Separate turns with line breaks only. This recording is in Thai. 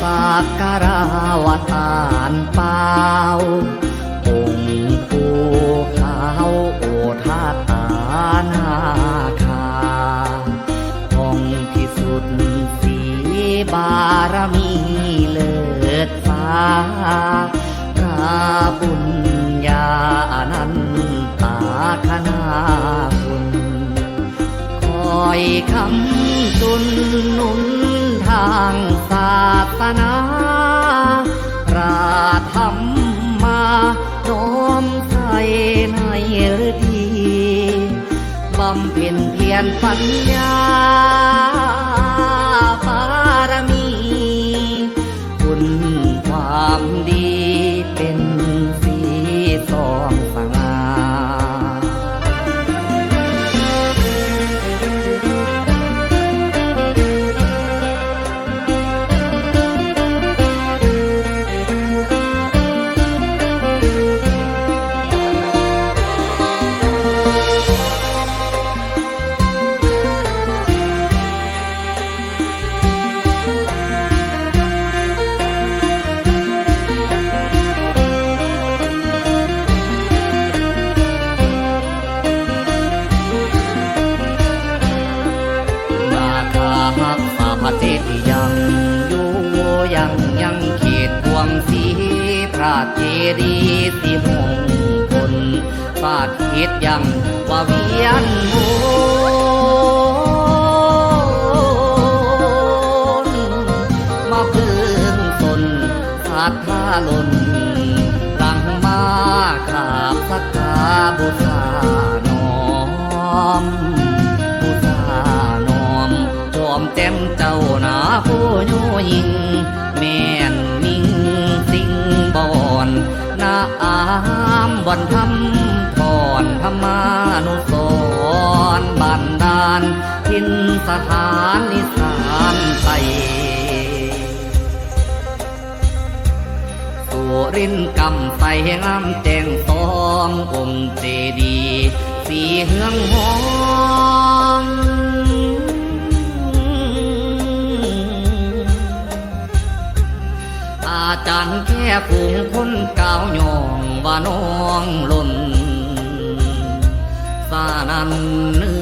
สักการะวัดอ่านเปล่าองค์ปู่ขาวโอทาตานาคาท่องที่สุดสีบารมีเลิศฟ้าพระบุญญาอนันตาคณาคุณคอยคำจุนนุนทาง ศาสนาระธรรมมาน้อมใส่ในฤดีบำเพ็ญเพียรปัญญา หักสาพเจติยังอยู่ยังยังเขตพวงสีพระเจดีสีมงคลฟาดเขตยังว่าเวียนวนมาพึ่งตนศรัทธาลนหลังมาขาบสักกาบูชาน้อม แจ่มเจ้าหนาผู้โยยิง แม่นมิ่งสิงบอนนาอามบอนทำทอนธรรมานุสรบันดาลทินสถานนิสานไตสุรินกำใสงามแจงสององเจดี สีเฮืองหอ อาจารย์แค่ฝูงคนก้าวยองว่าน้องหล่นสานันเนื้อ